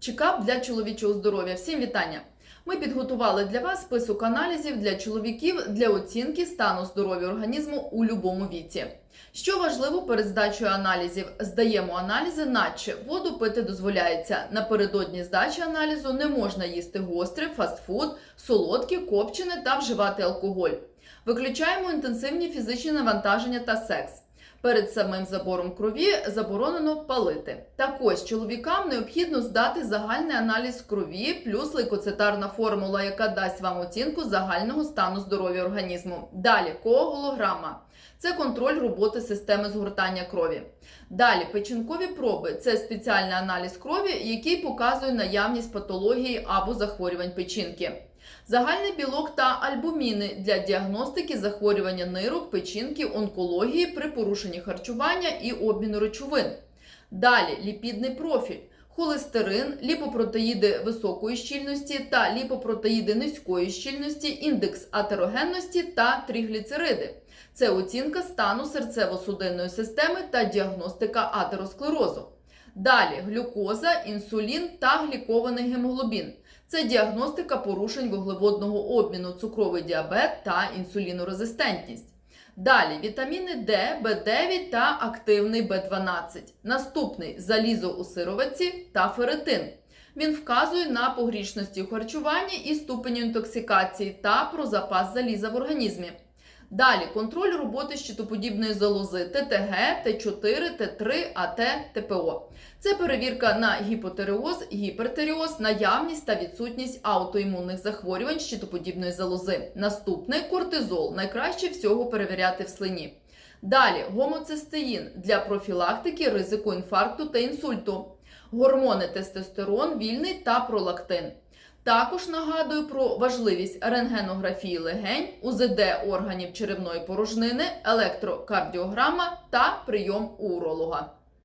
Чекап для чоловічого здоров'я. Всім вітання! Ми підготували для вас список аналізів для чоловіків для оцінки стану здоров'я організму у будь-якому віці. Що важливо перед здачею аналізів, здаємо аналізи, наче воду пити дозволяється. Напередодні здачі аналізу не можна їсти гостре, фастфуд, солодкі, копчене та вживати алкоголь. Виключаємо інтенсивні фізичні навантаження та секс. Перед самим забором крові заборонено палити. Також чоловікам необхідно здати загальний аналіз крові плюс лейкоцитарна формула, яка дасть вам оцінку загального стану здоров'я організму. Далі коагулограма. Це контроль роботи системи згортання крові. Далі печінкові проби це спеціальний аналіз крові, який показує наявність патології або захворювань печінки. Загальний білок та альбуміни для діагностики захворювання нирок, печінки, онкології при порушенні харчування і обміну речовин. Далі ліпідний профіль, холестерин, ліпопротеїди високої щільності та ліпопротеїди низької щільності, індекс атерогенності та трігліцериди. Це оцінка стану серцево-судинної системи та діагностика атеросклерозу. Далі глюкоза, інсулін та глікований гемоглобін. Це діагностика порушень вуглеводного обміну, цукровий діабет та інсулінорезистентність. Далі вітаміни Д, Б9 та активний Б12. Наступний залізо у сировиці та ферритин. Він вказує на погрішності у харчуванні і ступеню інтоксикації та про запас заліза в організмі. Далі контроль роботи щитоподібної залози ТТГ, Т4, Т3, АТ, ТПО. Це перевірка на гіпотереоз, гіпертереоз, наявність та відсутність аутоімунних захворювань щитоподібної залози. Наступне кортизол. Найкраще всього перевіряти в слині. Далі гомоцистеїн для профілактики ризику інфаркту та інсульту. Гормони тестостерон, вільний та пролактин. Також нагадую про важливість рентгенографії легень, УЗД органів черевної порожнини, електрокардіограма та прийом уролога.